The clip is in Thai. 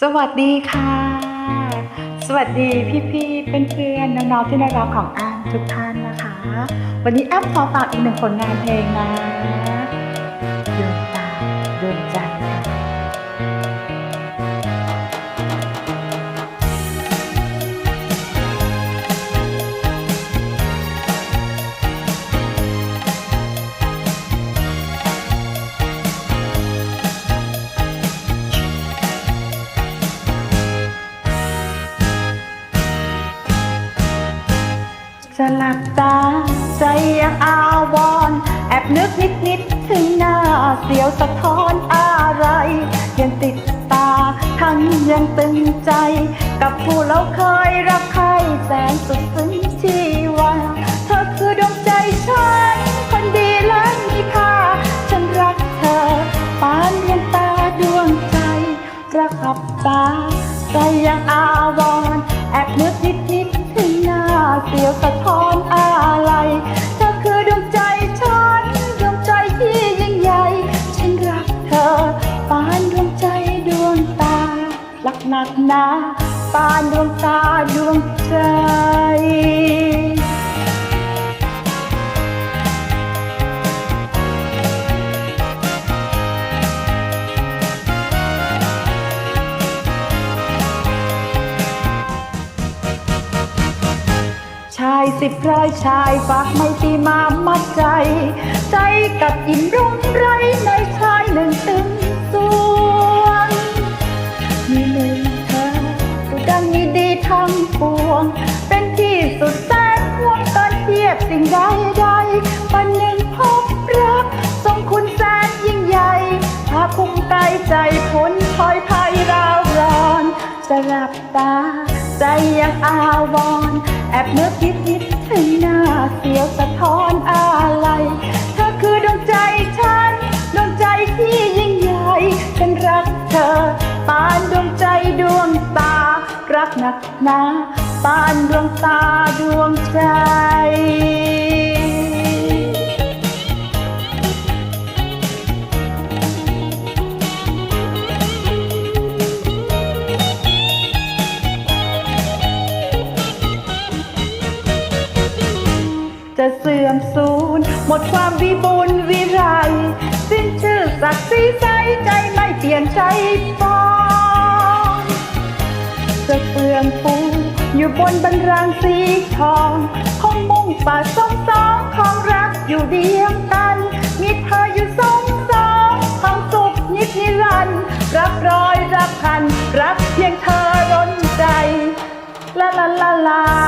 สวัสดีค่ะ สวัสดีพี่ๆเพื่อนๆน้องๆที่น่ารักของอ้ามทุกท่านนะคะ วันนี้อ้ามขอฝากอีกหนึ่งผลงานเพลงนะ จะหลับตาใจยังอาวรณ์แอบนึกนิดนิดถึงหน้าเสียวสะท้อนอะไร ยังติดตาทั้งยังตึงใจ กับผู้เราเคยรักใครแสนสุดซึ้งชีวาเธอคือดวงใจฉัน คนดีและมีค่า ฉันรักเธอ ปานดวงตาดวงใจ รักขับตาใจยังอาวรณ์แอบนึกนิด เสียวสะท้อนอะไรเธอคือดวงใจฉันดวงใจที่ยิ่งใหญ่ ฉันรักเธอปานดวงใจดวงตารักหนักหนาปานดวงตาดวงใจ ชายสิบร้อยชายฝากไม่ตีมามัดใจ ใจกับอิ่มรุ่งไรในชายหนึ่งตึงสวงมีหนึ่งเธอดูดังมีดีทั้งปวง เป็นที่สุดแสนห่วงกันเทียบสิ่งใดใดๆวันหนึ่งพบรักทรงคุณแสนยิ่งใหญ่พาคุ้มกายใจพ้นพลอยภัยราวร้อนจะหลับตา ใจยังอาวรแอบนึกคิดคิดถึงหน้าเสียวสะท้อนอะไรเธอคือดวงใจฉันดวงใจที่ยิ่งใหญ่ฉันรักเธอ ปานดวงใจดวงตา รักหนักหนาปานดวงตาดวงใจ จะเสื่อมสูญหมดความวิบูลย์วิไรสิ้นชื่อศักดิ์ศรีใจใจไม่เปลี่ยนใจฟองจะเฟื่องฟูอยู่บนบันรางสีทองคงมุ่งป่าสองสองของรักอยู่เดียวกัน มีเธออยู่สองสองของสุขนิดนิรันดร์รักร้อยรักพัน รักเพียงเธอร้นใจลาลา